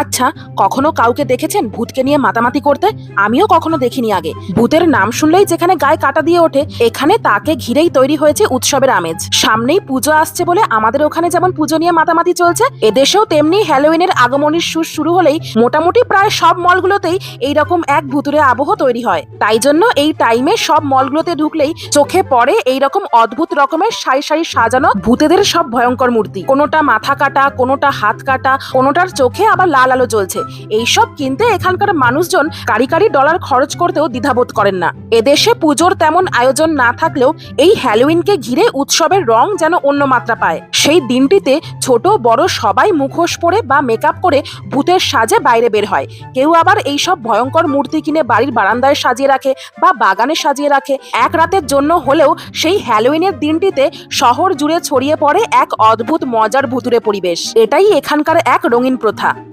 আচ্ছা কখনো কাউকে দেখেছেন ভূতকে নিয়ে মাতামাতি করতে? আমিও কখনো দেখিনি আগে। ভূতের নাম শুনলেই যেখানে গায়ে কাটা দিয়ে ওঠে, এখানে তাকে ঘিরেই তৈরি হয়েছে উৎসবের আমেজ। সামনেই পুজো আসছে বলে আমাদের ওখানে যেমন পুজো নিয়ে মাতামাতি চলছে, এদেশেও তেমনি হ্যালোইনের আগমনের সুর শুরু হলেই মোটামুটি প্রায় সব মলগুলোতেই এইরকম এক ভুতুরে আবহ তৈরি হয়। তাই জন্য এই টাইমে সব মলগুলোতে ঢুকলেই চোখে পড়ে এইরকম অদ্ভুত রকমের সারি সারি সাজানো ভূতেদের সব ভয়ঙ্কর মূর্তি। কোনোটা মাথা কাটা, কোনোটা হাত কাটা, কোনোটার চোখে আবার লাল আলো জ্বলছে। এইসব কিনতে এখানকার মানুষজন কারি কারি ডলার খরচ করতেও দ্বিধাবোধ করেন না। এদেশে পুজোর তেমন আয়োজন না থাকলেও এই হ্যালোউইনকে ঘিরে উৎসবের রং যেন অন্য মাত্রা পায়। সেই দিনটিতে ছোট, বড় সবাই মুখোশ পরে বা মেকআপ করে ভূতের সাজে বাইরে বের হয়। কেউ আবার এইসব ভয়ঙ্কর মূর্তি কিনে বাড়ির বারান্দায় সাজিয়ে রাখে বা বাগানে সাজিয়ে রাখে। এক রাতের জন্য হলেও সেই হ্যালোউইনের দিনটিতে শহর জুড়ে ছড়িয়ে পড়ে এক অদ্ভুত মজার ভুতুরে পরিবেশ। এটাই এখানকার এক রঙিন প্রথা।